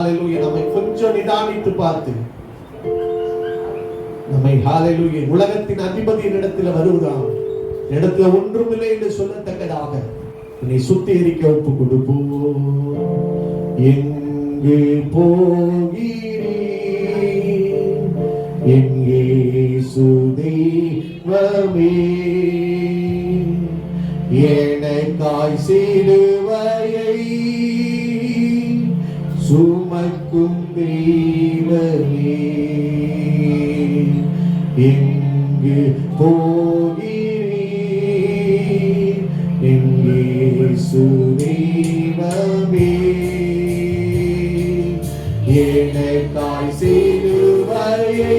நம்மை கொஞ்சம் நிதானித்து பார்த்து. நம்மை ஹalleluya உலகத்தின் அதிபதியின் இடத்துல வருவதாம். இடத்துல ஒன்றும் இல்லை என்று சொல்லத்தக்கதாக. உன்னை சுத்திகரிக்க ஒப்பு கொடுப்போம். எங்கு போகிறீர்? எங்கே சுதேவமே எனக்காய் செய்து சுமக்கும் தெய்வமே எங்கு போகிறீர்? எங்கே சுதேவமே எனக்காய் சிலுவையை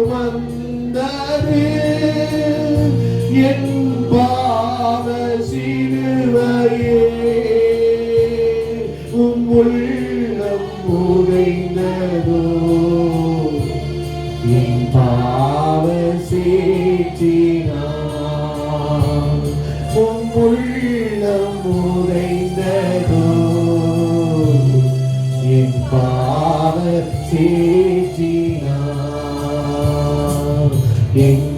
சேற்றினான் உம் உள்ளம் உடைந்ததோ என் பாவ சேற்றினான் எங்கு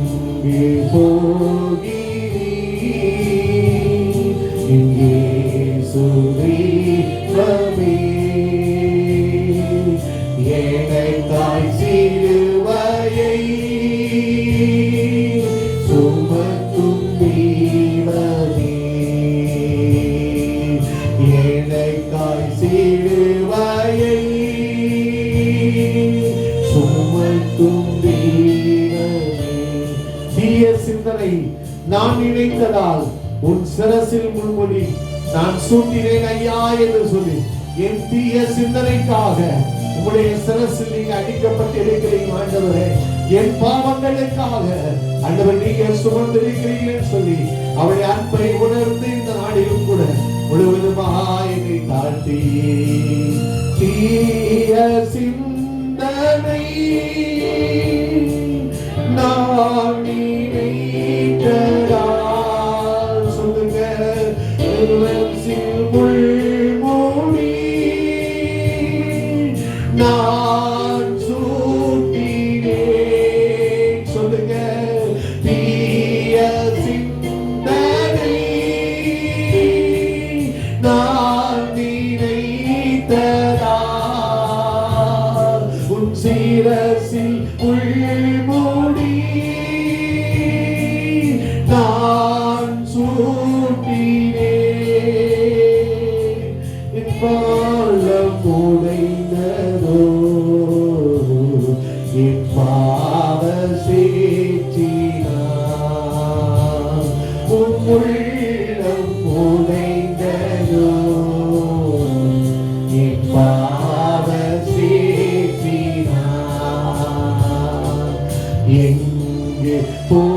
தீய சிந்தனை. நான் நினைத்ததால் உன் சிரசில் முன்மொழி நான் சூட்டினேன் ஐயா என்று சொல்லி என் தீய சிந்தனைக்காக உங்களுடைய சிரசில் நீங்க அடிக்கப்பட்டு இருக்கிறீங்க ஆண்டவரே என் பாவங்களுக்காக ஆண்டவர் நீங்க சுமந்திருக்கிறீர்கள் சொல்லி அவருடைய அன்பை உணர்ந்து இந்த நாடிலும் கூட முழுவதுமாக என்னை தாழ்த்தி. தீய சிந்தனை.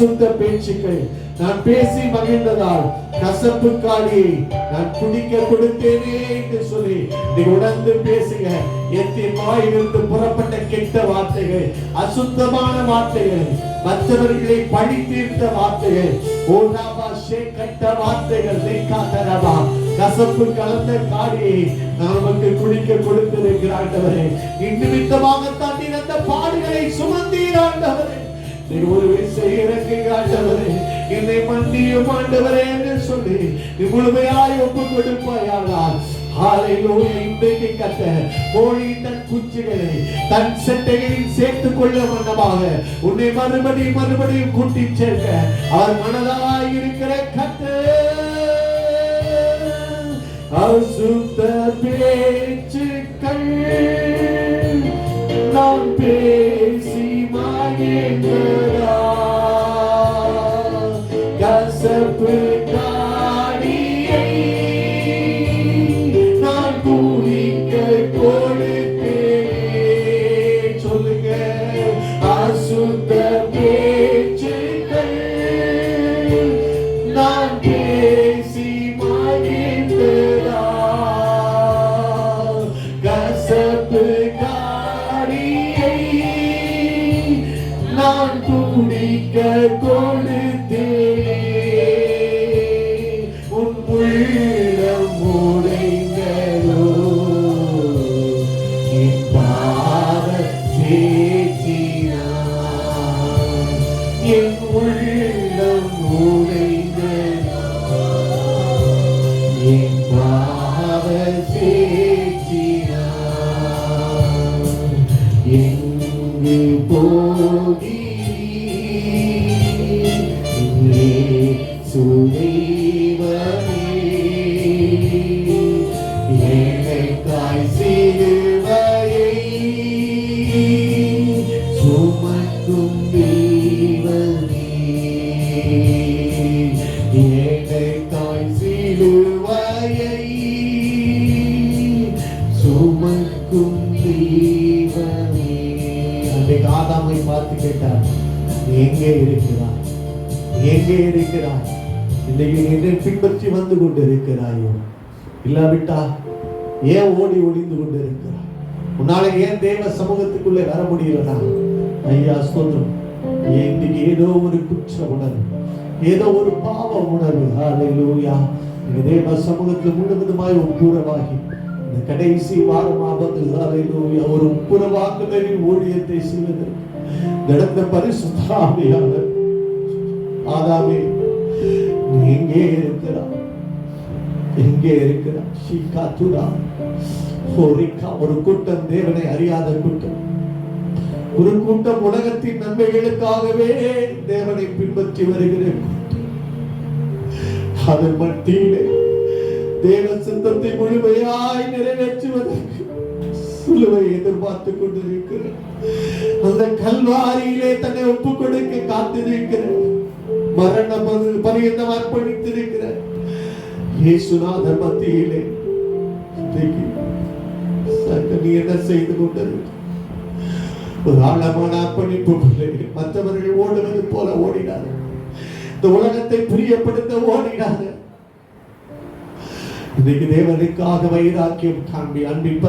அசுத்த பேச்சுக்கள். நான் பேசி மகிழ்ந்ததால் கசப்பு காடியை நான் குடிக்க கொடுத்தேனே என்று சொல்லி நீ உணர்ந்து பேசுங்க எத்தின் வாயிலிருந்து புறப்பட்ட கெட்ட வார்த்தைகள் அசுத்தமான வார்த்தைகள் மற்றவர்களை பழி தீர்த்த வார்த்தைகள். ஓடாபா கட்ட வார்த்தைகள் லேக்காதரபா கசப்பு கலந்த காடியை நமக்கு குடிக்க கொடுத்திருக்கிறாண்டவரே இந்நிமித்தமாகத்தான் நீ அந்த பாடுகளை சுமந்தீராண்டவரே என்னை மன்னியும் ஆண்டவரே என்று சொல்லி நீ முழுமையாய் ஒப்பு கொடுப்பாயானால் இன்றைக்கு கத்த கோழி தன் குஞ்சுகளை தன் செட்டைகளில் சேர்த்துக் கொள்ள வண்ணமாக உன்னை மறுபடியும் மறுபடியும் கூட்டி சேர்க்க அவர் மனதாய் இருக்கிற கத்த அசுத்த பே உள்ளம் பார்த்து கேட்டார் எங்கே இருக்கிறார் எங்கே இருக்கிறார் இன்னைக்கு என்னை பின்பற்றி வந்து கொண்டிருக்கிறாயோ? இல்லாவிட்டா ஏன் ஓடி ஒளிந்து கொண்டிருக்கிறார் உன்னால ஏன் தேவ சமூகத்துக்குள்ளே வர முடியலனா ஐயா சொல்றோம் இன்னைக்கு ஏதோ ஒரு குற்ற உணர்வு ஏதோ ஒரு பாவ உணர்வு. ஹalleluya. இந்த தேவ சமூகத்தில் முழுவதுமாய் ஒப்புரவாகி இந்த கடைசி வாரமாவது ஹalleluya ஒரு ஒப்புரவாக்குதலின் ஊழியத்தை செய்வதற்கு நடந்த பரிசுத்தாமியாக ஆதாமே நீ எங்கே இருக்கிறாய் எங்கே இருக்கிறாய் ஷீகாத்துரா ஹோரிக்கா ஒரு கூட்டம் தேவனை அறியாத கூட்டம். ஒரு கூட்டம் உலகத்தின் நன்மைகளுக்காகவே தேவனை பின்பற்றி வருகிற கூட்டம். அதன் மத்தியிலே தேவ சித்தத்தை முழுமையாய் நிறைவேற்றுவது சிலுவை எதிர்பார்த்து கொண்டிருக்கிறேன். அந்த கல்வாரியிலே தன்னை ஒப்பு கொடுக்க காத்திருக்கிற மரண பரியந்தம் அர்ப்பணித்திருக்கிறேன். இயேசுநாதர் மத்தியிலே நீ என்ன செய்து கொண்டது ஒரு ஆழமான அர்ப்பணிப்பு மற்றவர்கள் ஓடுவது போல ஓடினார்கள் இந்த உலகத்தை பிரியப்படுத்த ஓடினார்கள் இன்னைக்கு தேவனுக்காக வைராக்கியம் காண்பி அன்பின்